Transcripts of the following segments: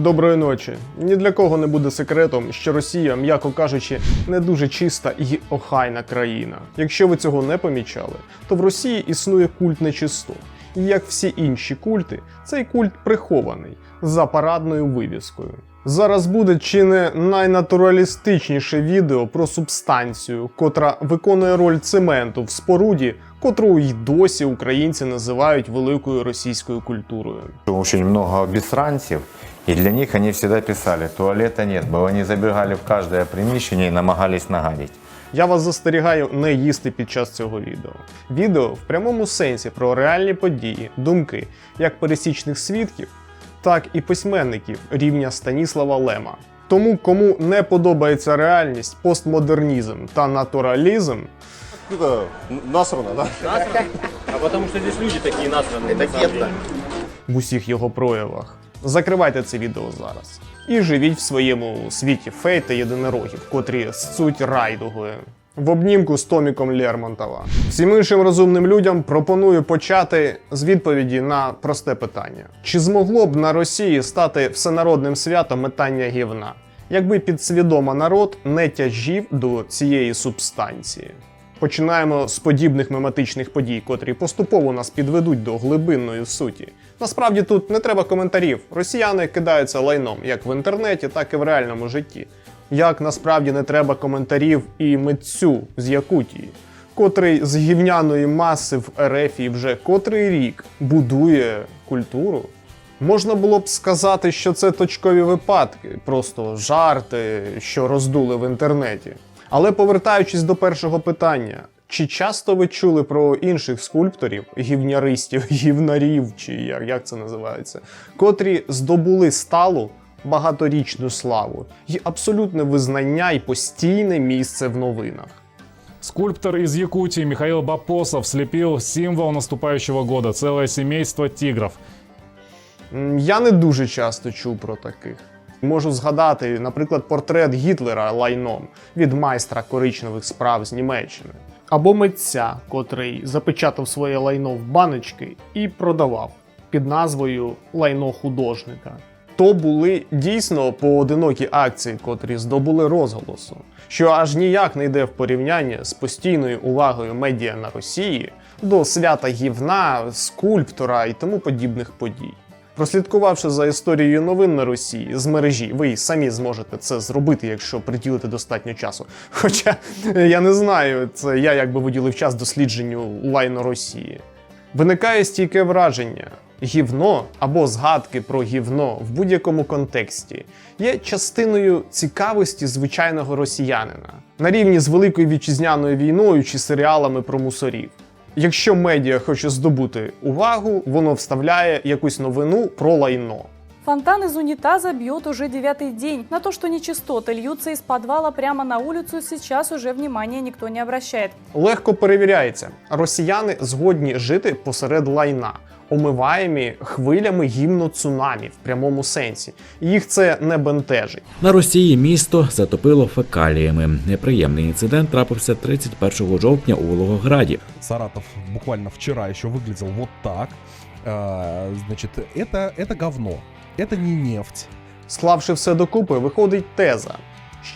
Доброї ночі. Ні для кого не буде секретом, що Росія, м'яко кажучи, не дуже чиста і охайна країна. Якщо ви цього не помічали, то в Росії існує культ нечистот. І як всі інші культи, цей культ прихований за парадною вивіскою. Зараз буде чи не найнатуралістичніше відео про субстанцію, котра виконує роль цементу в споруді, котру й досі українці називають великою російською культурою. Очень много обесранцев, и для них они всегда писали, туалета нет, бо они забегали в каждое приміщення і намагались нагадить. Я вас застерігаю не їсти під час цього відео. Відео в прямому сенсі про реальні події, думки як пересічних свідків, так і письменників рівня Станіслава Лема. Тому, кому не подобається реальність, постмодернізм та натуралізм, Это насрано, да? А потому что здесь люди такие насранные. Это гетто. в усіх його проявах. Закривайте це відео зараз. І живіть в своєму світі фей та єдинорогів, котрі сцуть райдугою. В обнімку з Томіком Лермонтова. Всім іншим розумним людям пропоную почати з відповіді на просте питання: чи змогло б на Росії стати всенародним святом метання гівна, якби підсвідомо народ не тяжів до цієї субстанції? Починаємо з подібних мематичних подій, котрі поступово нас підведуть до глибинної суті. Насправді тут не треба коментарів. Росіяни кидаються лайном як в інтернеті, так і в реальному житті. Як насправді не треба коментарів і митцю з Якутії, котрий з гівняної маси в Ерефії вже котрий рік будує культуру. Можна було б сказати, що це точкові випадки, просто жарти, що роздули в інтернеті. Але повертаючись до першого питання, чи часто ви чули про інших скульпторів, гівняристів, гівнарів, чи як, як це називається, котрі здобули сталу багаторічну славу і абсолютне визнання і постійне місце в новинах? Скульптор из Якутии Михаил Бапосов слепил символ наступающего года – целое семейство тигров. Я не дуже часто чув про таких. Можу згадати, наприклад, портрет Гітлера лайном від майстра коричневих справ з Німеччини. Або митця, котрий запечатав своє лайно в баночки і продавав під назвою Лайно художника. То були дійсно поодинокі акції, котрі здобули розголосу, що аж ніяк не йде в порівняння з постійною увагою медіа на Росії до свята гівна, скульптора і тому подібних подій. Прослідкувавши за історією новин на Росії з мережі, ви самі зможете це зробити, якщо приділите достатньо часу. Хоча я не знаю, це я якби виділив час дослідженню лайно Росії. Виникає стійке враження. Гівно або згадки про гівно в будь-якому контексті є частиною цікавості звичайного росіянина на рівні з великою вітчизняною війною чи серіалами про мусорів. Якщо медіа хоче здобути увагу, воно вставляє якусь новину про лайно. Фонтан из унитаза бьет уже девятый день. На то, что нечистоты льются из подвала прямо на улицу, сейчас уже внимания никто не обращает. Легко перевіряється, росіяни згодні жити посеред лайна, омиваємі хвилями гімну цунамі в прямому сенсі. Їх це не бентежить. На Росії місто затопило фекаліями. Неприємний інцидент трапився 31 жовтня у Волгограді. Саратов буквально вчера еще выглядел вот так. А, Значит, это, это говно. Это не нефть. Склавши все докупи, виходить теза,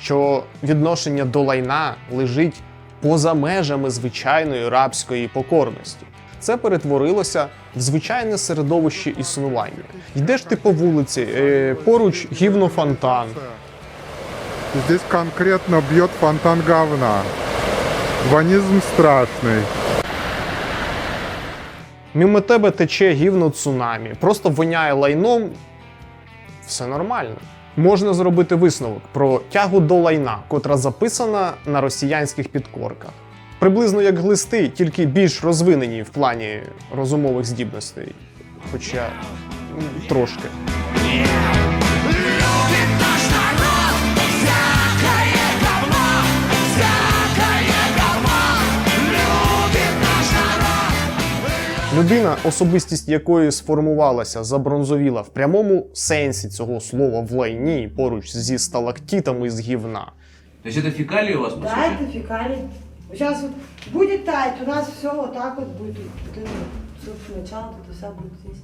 що відношення до лайна лежить поза межами звичайної рабської покорності. Це перетворилося в звичайне середовище існування. Йдеш ти по вулиці, е, поруч гівнофонтан, Здесь конкретно бьет фонтан говна. Ванизм страшный. Мимо тебе тече гівно цунамі, просто воняє лайном. Все нормально. Можна зробити висновок про тягу до лайна, котра записана на росіянських підкорках. Приблизно як глисти, тільки більш розвинені в плані розумових здібностей. Хоча трошки. Людина, особистість якої сформувалася, забронзовіла в прямому сенсі цього слова в лайні поруч зі сталактитами з гівна. То есть это фекалии у вас, по Да, это фекалий. Сейчас вот будет таять, у нас все вот так вот будет. Вот это, собственно, начало, это вся будет здесь.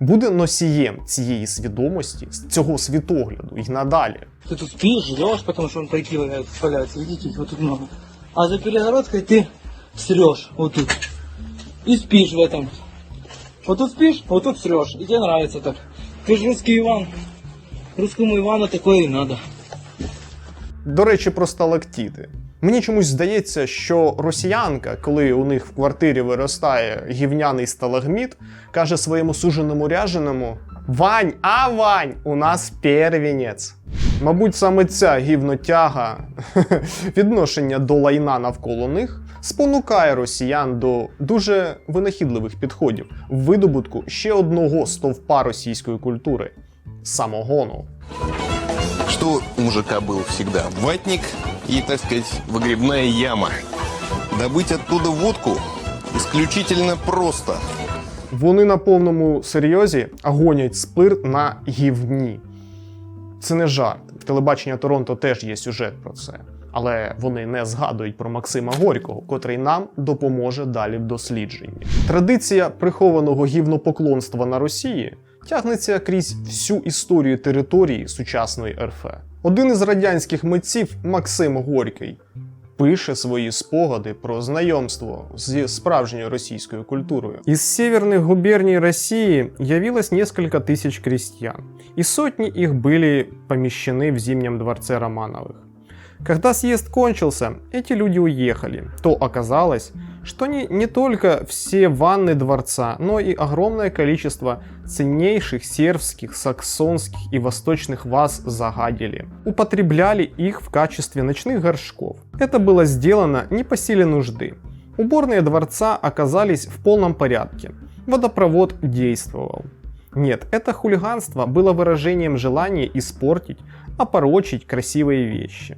буде носієм цієї свідомості, цього світогляду і надалі. Ты тут спишь, ждешь, потому что он пойти валяется. Видите, их вот тут много. А за перегородкой ты срешь вот тут. И спишь в этом. Вот тут спишь, вот тут срешь. И тебе нравится так. Ты же русский Иван. Русскому Ивану такое и надо. До речі, про сталактіти. Мені чомусь здається, що росіянка, коли у них в квартирі виростає гівняний сталагміт, каже своєму суженому ряженому: Вань, а Вань, у нас первінець. Мабуть, саме ця гівнотяга відношення до лайна навколо них спонукає росіян до дуже винахідливих підходів в видобутку ще одного стовпа російської культури самогону Что у мужика был всегда? Ватник и, так сказать, выгребная яма. Добыть оттуда водку исключительно просто. Вони на повному серйозі гонять спирт на гівні. Це не жарт. В телебачення Торонто теж є сюжет про це. Але вони не згадують про Максима Горького, котрий нам допоможе далі в дослідженні. Традиція прихованого гівнопоклонства на Росії тягнеться крізь всю історію території сучасної РФ. Один із радянських митців Максим Горький пише свої спогади про знайомство з справжньою російською культурою. Из северных губерний России явилось несколько тысяч крестьян, и сотни их были помещены в Зимнем дворце Романовых. Когда съезд кончился, эти люди уехали, то оказалось, что не, не только все ванны дворца, но и огромное количество ценнейших сербских, саксонских и восточных ваз загадили. Употребляли их в качестве ночных горшков. Это было сделано не по силе нужды. Уборные дворца оказались в полном порядке. Водопровод действовал. Нет, это хулиганство было выражением желания испортить, опорочить красивые вещи.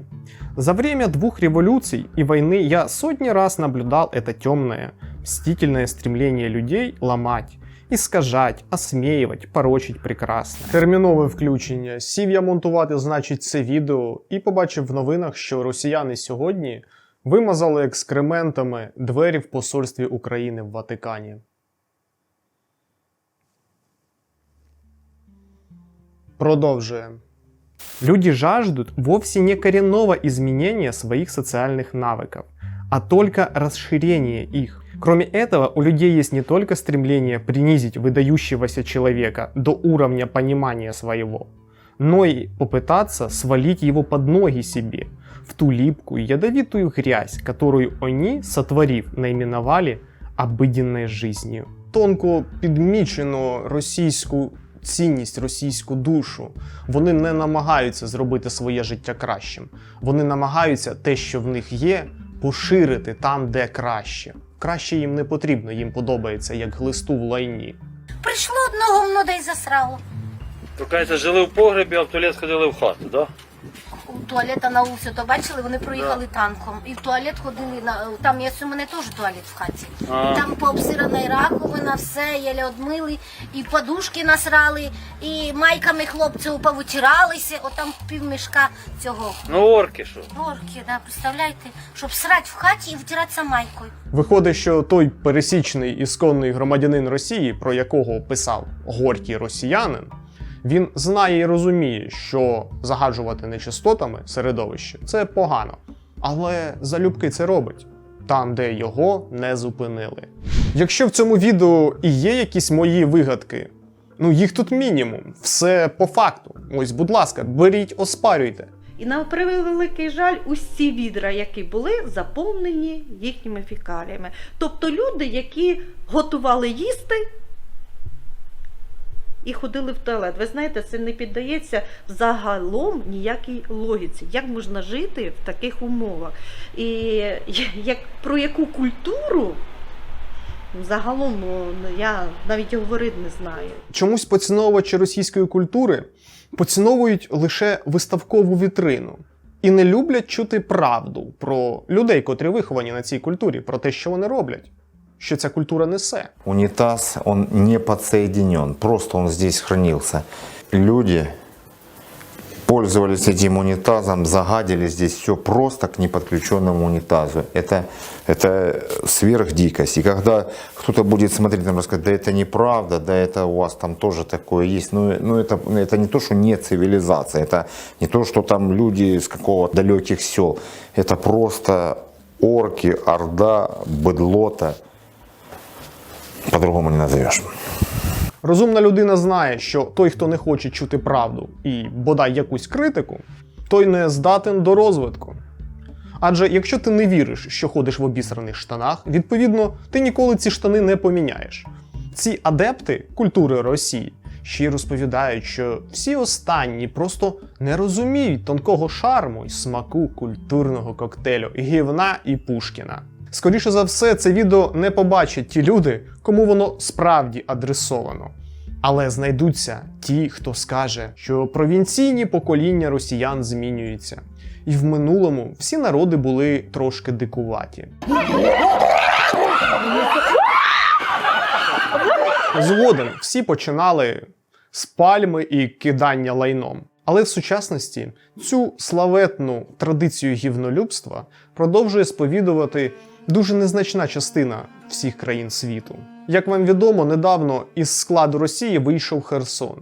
За время двух революций и войны я сотни раз наблюдал это темное, мстительное стремление людей ломать, искажать, осмеювати, порочить прекрасне. Термінове включення. Сів я монтувати, значить, це відео, і побачив в новинах, що росіяни сьогодні вимазали екскрементами двері в посольстві України в Ватикані. Продовжуємо. Люди жаждут вовсе не коренного изменения своих социальных навыков, а только расширения их. Кроме этого, у людей есть не только стремление принизить выдающегося человека до уровня понимания своего, но и попытаться свалить его под ноги себе, в ту липкую, ядовитую грязь, которую они, сотворив, наименовали обыденной жизнью. Тонко підмічено російську Цінність, російську душу. Вони не намагаються зробити своє життя кращим. Вони намагаються те, що в них є, поширити там, де краще. Краще їм не потрібно, їм подобається як глисту в лайні. Прийшло одного й засрало. Тукається, жили в погребі, а в туалет ходили в хату, да? У туалет на вулицю, то бачили, вони проїхали танком. І в туалет ходили на там є у мене теж туалет в хаті. А. Там пообсирана і раковина, все, єлі одмили, і подушки насрали, і майками хлопців повитиралися, отам півмішка цього. Ну орки що? Горки, да, представляєте, щоб срать в хаті і втиратися майкою. Виходить, що той пересічний ісконний громадянин Росії, про якого писав горький росіянин, він знає і розуміє, що загаджувати нечистотами середовище це погано. Але залюбки це робить там, де його не зупинили. Якщо в цьому відео і є якісь мої вигадки, ну їх тут мінімум, все по факту. Ось, будь ласка, беріть, оспарюйте. І на превеликий жаль, усі відра, які були, заповнені їхніми фекаліями. Тобто люди, які готували їсти і ходили в туалет. Ви знаєте, це не піддається взагалом ніякій логіці. Як можна жити в таких умовах? І як, про яку культуру загалом ну, я навіть говорити не знаю. Чомусь поціновувачі російської культури поціновують лише виставкову вітрину і не люблять чути правду про людей, котрі виховані на цій культурі, про те, що вони роблять, що ця культура несе. Унитаз, он не подсоединен, просто он здесь хранился. Люди пользовались этим унитазом, загадили здесь все просто к неподключенному унитазу. Это, это сверхдикость. И когда кто-то будет смотреть, там рассказать, да это неправда, да это у вас там тоже такое есть. Ну, ну это, это не то, что не цивилизация, это не то, что там люди с какого-то далеких сел. Это просто орки, орда, быдлота. По-другому не назовешь. Розумна людина знає, що той, хто не хоче чути правду і бодай якусь критику, той не здатен до розвитку. Адже якщо ти не віриш, що ходиш в обісраних штанах, відповідно, ти ніколи ці штани не поміняєш. Ці адепти культури Росії ще й розповідають, що всі останні просто не розуміють тонкого шарму й смаку культурного коктейлю гівна і Пушкіна. Скоріше за все, це відео не побачать ті люди, кому воно справді адресовано. Але знайдуться ті, хто скаже, що провінційні покоління росіян змінюються. І в минулому всі народи були трошки дикуваті. Згоден всі починали з пальми і кидання лайном. Але в сучасності цю славетну традицію гівнолюбства продовжує сповідувати дуже незначна частина всіх країн світу. Як вам відомо, недавно із складу Росії вийшов Херсон.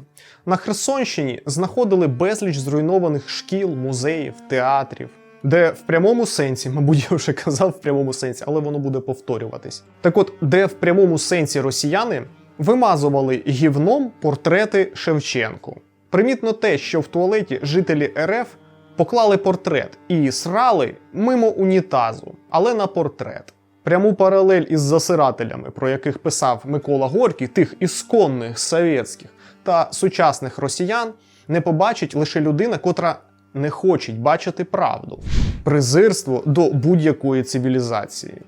На Херсонщині знаходили безліч зруйнованих шкіл, музеїв, театрів, де в прямому сенсі, мабуть, я вже казав в прямому сенсі, але воно буде повторюватись. Так от, де в прямому сенсі росіяни вимазували гівном портрети Шевченку. Примітно те, що в туалеті жителі РФ поклали портрет і срали мимо унітазу, але на портрет. Пряму паралель із засирателями, про яких писав Микола Горький, тих ісконних совєтських та сучасних росіян, не побачить лише людина, котра не хоче бачити правду, презирство до будь-якої цивілізації.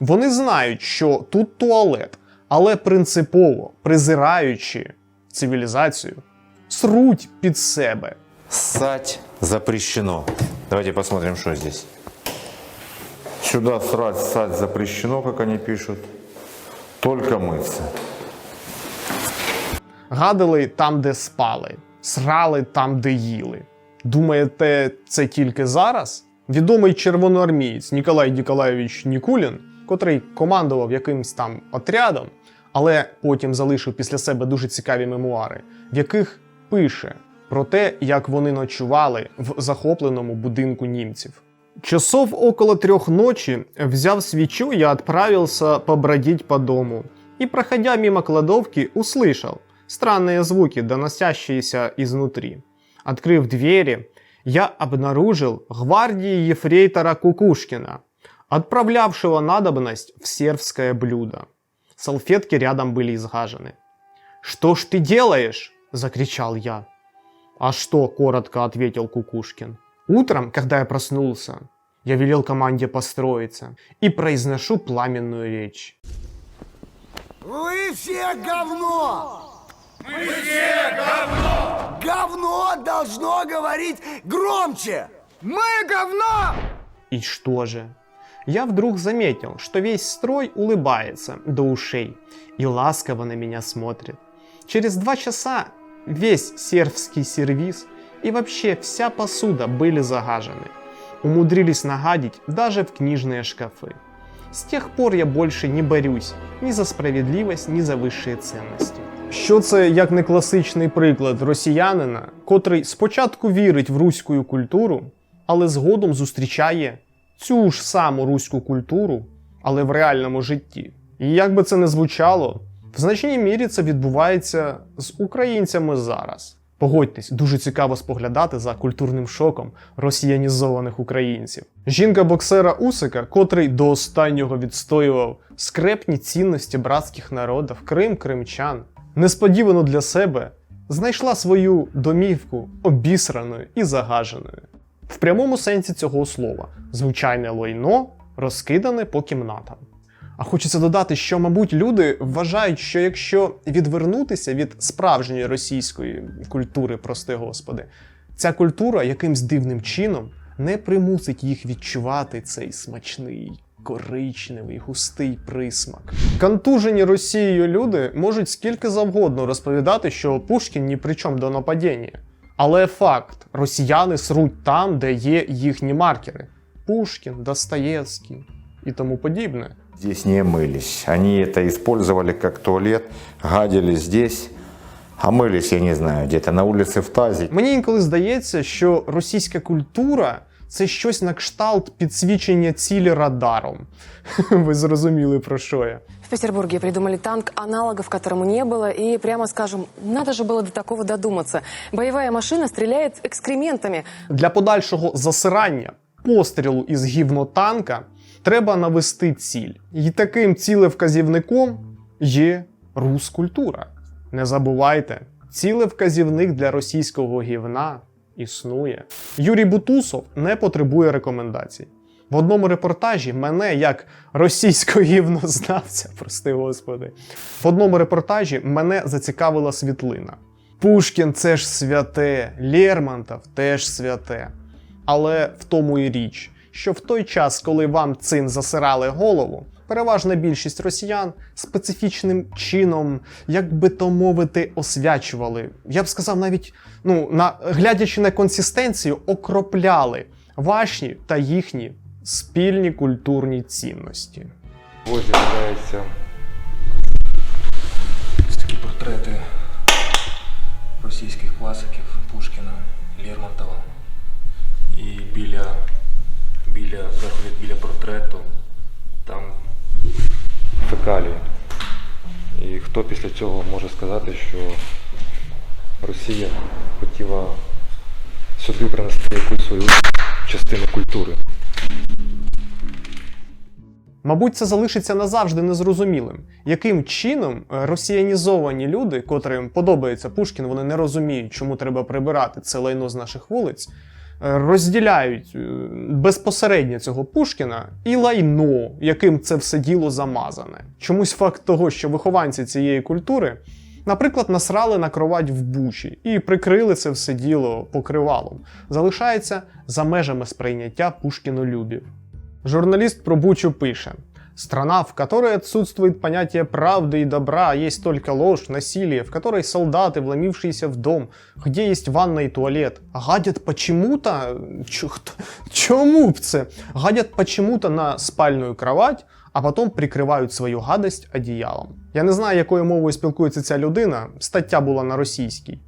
Вони знають, що тут туалет, але принципово, презираючи цивілізацію, сруть під себе. Ссать запрещено. Давайте посмотрим, что здесь. Сюда срать, ссать запрещено, как они пишут. Только мыться. Гадили там, де спали, срали там, де їли. Думаєте, це тільки зараз? Відомий червоноармієць Ніколай Ніколаєвич Нікулін, котрий командував якимсь там отрядом, але потім залишив після себе дуже цікаві мемуари, в яких пише про те, як вони ночували в захопленому будинку німців. Часов около трех ночи взяв свечу, я отправился побродить по дому. И, проходя мимо кладовки, услышал странные звуки, доносящиеся изнутри. Открыв двери, я обнаружил гвардии ефрейтора Кукушкина, отправлявшего надобность в сербское блюдо. Салфетки рядом были изгажены. «Что ж ты делаешь?» – закричал я. «А что?» – коротко ответил Кукушкин. Утром, когда я проснулся, я велел команде построиться и произношу пламенную речь. Вы все говно! Мы все говно! Говно должно говорить громче! Мы говно! И что же? Я вдруг заметил, что весь строй улыбается до ушей и ласково на меня смотрит. Через два часа весь сербский сервиз и вообще вся посуда были загажены. Умудрились нагадить даже в книжные шкафы. С тех пор я больше не борюсь ні за справедливість, ні за вищі цінності. Що це як не класичний приклад росіянина, котрий спочатку вірить в руську культуру, але згодом зустрічає цю ж саму руську культуру, але в реальному житті. І як би це не звучало, значній мірі це відбувається з українцями зараз. Погодьтесь, дуже цікаво споглядати за культурним шоком росіянізованих українців. Жінка боксера Усика, котрий до останнього відстоював скрепні цінності братських народів Крим Кримчан, несподівано для себе знайшла свою домівку обісраною і загаженою. В прямому сенсі цього слова звичайне лойно розкидане по кімнатам. А хочеться додати, що, мабуть, люди вважають, що якщо відвернутися від справжньої російської культури, прости господи, ця культура якимсь дивним чином не примусить їх відчувати цей смачний, коричневий, густий присмак. Контужені Росією люди можуть скільки завгодно розповідати, що Пушкін ні при чому до нападіння. Але факт росіяни сруть там, де є їхні маркери: Пушкін, Достоєвський і тому подібне Здесь не мылись. Они это использовали как туалет, гадили здесь, а мылись, я не знаю, где-то на улице в тазике. Мені інколи здається, що російська культура це щось на кшталт підсвічення цілі радаром. Ви зрозуміли про що я. В Петербурге придумали танк, аналогов которому не было, и, прямо скажем, надо же было до такого додуматься. Боевая машина стреляет экскрементами. Для подальшого засирання пострілу із гівнотанка треба навести ціль. І таким цілевказівником є рускультура. Не забувайте, цілевказівник для російського гівна існує. Юрій Бутусов не потребує рекомендацій. В одному репортажі мене, як російського гівнознавця, прости господи, в одному репортажі мене зацікавила світлина. Пушкін це ж святе, Лермонтов теж святе. Але в тому і річ, що в той час, коли вам цим засирали голову, переважна більшість росіян специфічним чином, як би то мовити, освячували. Я б сказав, навіть ну, на, глядячи на консистенцію, окропляли ваші та їхні спільні культурні цінності. Ось з'являються такі портрети російських класиків Пушкіна, Лермонтова. І біля, біля, зверху біля портрету там фекалії. І хто після цього може сказати, що Росія хотіла сюди принести якусь свою частину культури? Мабуть, це залишиться назавжди незрозумілим, яким чином е, росіянізовані люди, котрим подобається Пушкін, вони не розуміють, чому треба прибирати це лайно з наших вулиць, розділяють е, безпосередньо цього Пушкіна і лайно, яким це все діло замазане. Чомусь факт того, що вихованці цієї культури, наприклад, насрали на кровать в бучі і прикрили це все діло покривалом, залишається за межами сприйняття пушкінолюбів. Журналист про Бучу пише. Страна, в которой отсутствует понятие правды и добра, есть только ложь, насилие, в которой солдаты, вломившиеся в дом, где есть ванна и туалет, гадят почему-то... Чо, хто- чому б це? Гадят почему-то на спальную кровать, а потом прикривають свою гадость одіялом. Я не знаю, якою мовою спілкується ця людина. Стаття була на російській.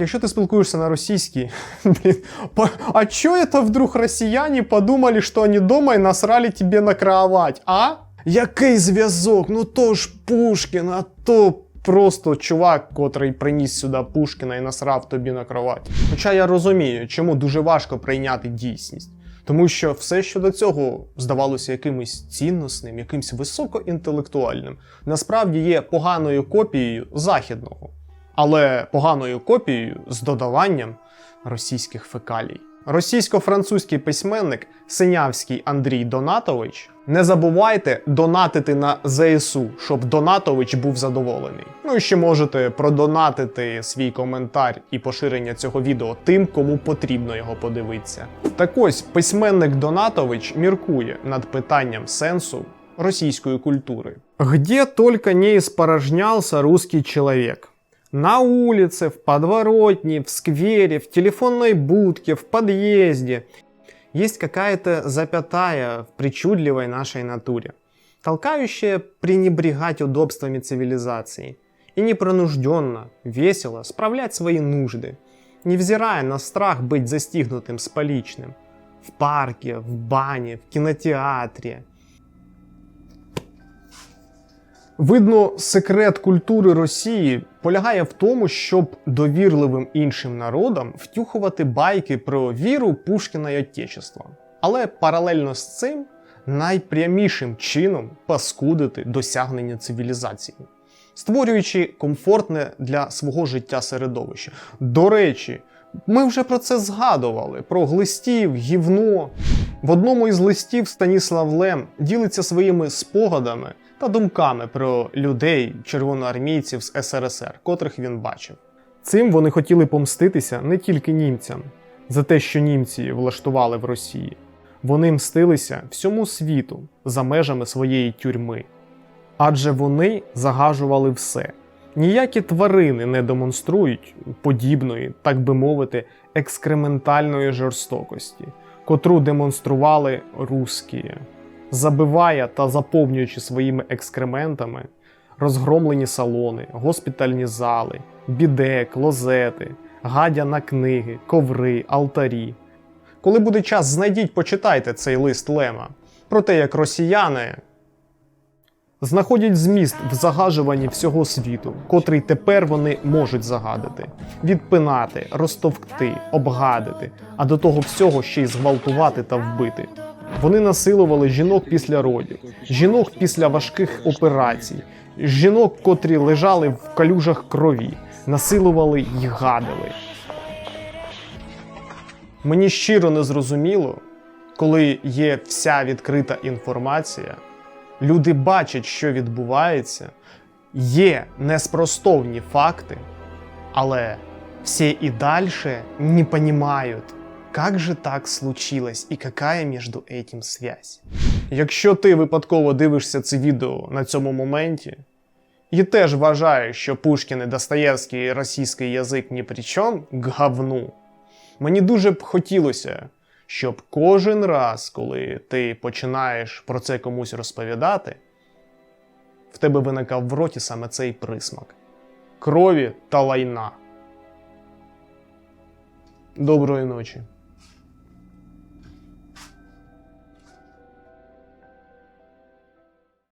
Якщо ти спілкуєшся на російській, блін, по- а чё это вдруг россияне подумали, что они дома и насрали тебе на кровать, а? Який зв'язок? Ну то ж Пушкін, а то просто чувак, котрий приніс сюди Пушкіна і насрав тобі на кровать. Хоча я розумію, чому дуже важко прийняти дійсність. Тому що все, що до цього здавалося якимось цінносним, якимось високоінтелектуальним, насправді є поганою копією західного але поганою копією з додаванням російських фекалій. Російсько-французький письменник Синявський Андрій Донатович. Не забувайте донатити на ЗСУ, щоб Донатович був задоволений. Ну і ще можете продонатити свій коментар і поширення цього відео тим, кому потрібно його подивитися. Так ось письменник Донатович міркує над питанням сенсу російської культури. Где только не испорожнялся русский человек. На улице, в подворотне, в сквере, в телефонной будке, в подъезде. Есть какая-то запятая в причудливой нашей натуре, толкающая пренебрегать удобствами цивилизации и непронужденно, весело справлять свои нужды, невзирая на страх быть застигнутым с поличным. В парке, в бане, в кинотеатре – Видно, секрет культури Росії полягає в тому, щоб довірливим іншим народам втюхувати байки про віру Пушкіна й Отечества. Але паралельно з цим найпрямішим чином паскудити досягнення цивілізації, створюючи комфортне для свого життя середовище. До речі, ми вже про це згадували: про глистів, гівно. В одному із листів Станіслав Лем ділиться своїми спогадами та думками про людей, червоноармійців з СРСР, котрих він бачив. Цим вони хотіли помститися не тільки німцям за те, що німці влаштували в Росії. Вони мстилися всьому світу за межами своєї тюрми. Адже вони загажували все Ніякі тварини не демонструють подібної, так би мовити, екскрементальної жорстокості, котру демонстрували русські, забиває та заповнюючи своїми екскрементами розгромлені салони, госпітальні зали, біде, клозети, гадя на книги, коври, алтарі. Коли буде час, знайдіть, почитайте цей лист Лема про те, як росіяни знаходять зміст в загажуванні всього світу, котрий тепер вони можуть загадити, відпинати, розтовкти, обгадити, а до того всього ще й зґвалтувати та вбити. Вони насилували жінок після родів, жінок після важких операцій, жінок, котрі лежали в калюжах крові, насилували й гадили. Мені щиро не зрозуміло, коли є вся відкрита інформація, люди бачать, що відбувається, є неспростовні факти, але все і дальше не понимают, как же так случилось і какая между этим связь. Якщо ти випадково дивишся це відео на цьому моменті, і теж вважаєш, що Пушкін і Достоєвський російський язик ні при чому, говну. Мені дуже б хотілося, щоб кожен раз, коли ти починаєш про це комусь розповідати, в тебе виникав в роті саме цей присмак крові та лайна. Доброї ночі.